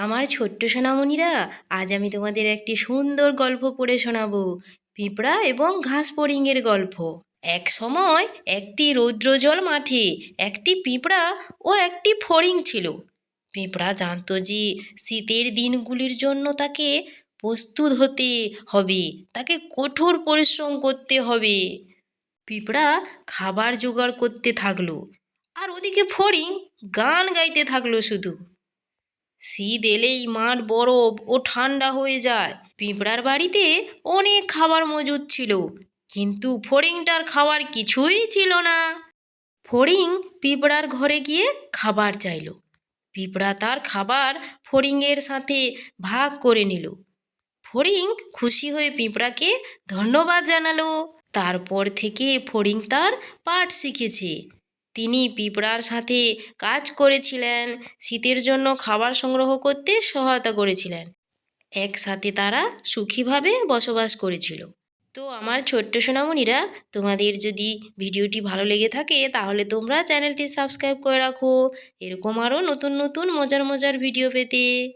আমার ছোট্ট সোনামণিরা, আজ আমি তোমাদের একটি সুন্দর গল্প পড়ে শোনাবো। পিঁপড়া এবং ঘাস ফড়িংয়ের গল্প। এক সময় একটি রৌদ্রজল মাঠে একটি পিঁপড়া ও একটি ফড়িং ছিল। পিঁপড়া জানত যে শীতের দিনগুলির জন্য তাকে প্রস্তুত হতে হবে, তাকে কঠোর পরিশ্রম করতে হবে। পিঁপড়া খাবার জোগাড় করতে থাকল, আর ওদিকে ফড়িং গান গাইতে থাকল শুধু। শীত এলেই মাঠ বরফ ও ঠান্ডা হয়ে যায়। পিঁপড়ার বাড়িতে অনেক খাবার মজুদ ছিল, কিন্তু ফড়িংটার খাবার কিছুই ছিল না। ফড়িং পিঁপড়ার ঘরে গিয়ে খাবার চাইলো। পিঁপড়া তার খাবার ফড়িংয়ের সাথে ভাগ করে নিল। ফড়িং খুশি হয়ে পিঁপড়াকে ধন্যবাদ জানালো। তারপর থেকে ফড়িং তার পাঠ শিখেছে। তিনি পিঁপড়ার সাথে কাজ করেছিলেন, শীতের জন্য খাবার সংগ্রহ করতে সহায়তা করেছিলেন। একসাথে তারা সুখীভাবে বসবাস করেছিল। তো আমার ছোট্ট সোনামণিরা, তোমাদের যদি ভিডিওটি ভালো লেগে থাকে, তাহলে তোমরা চ্যানেলটি সাবস্ক্রাইব করে রাখো। এরকম আরও নতুন নতুন মজার মজার ভিডিও পেতে।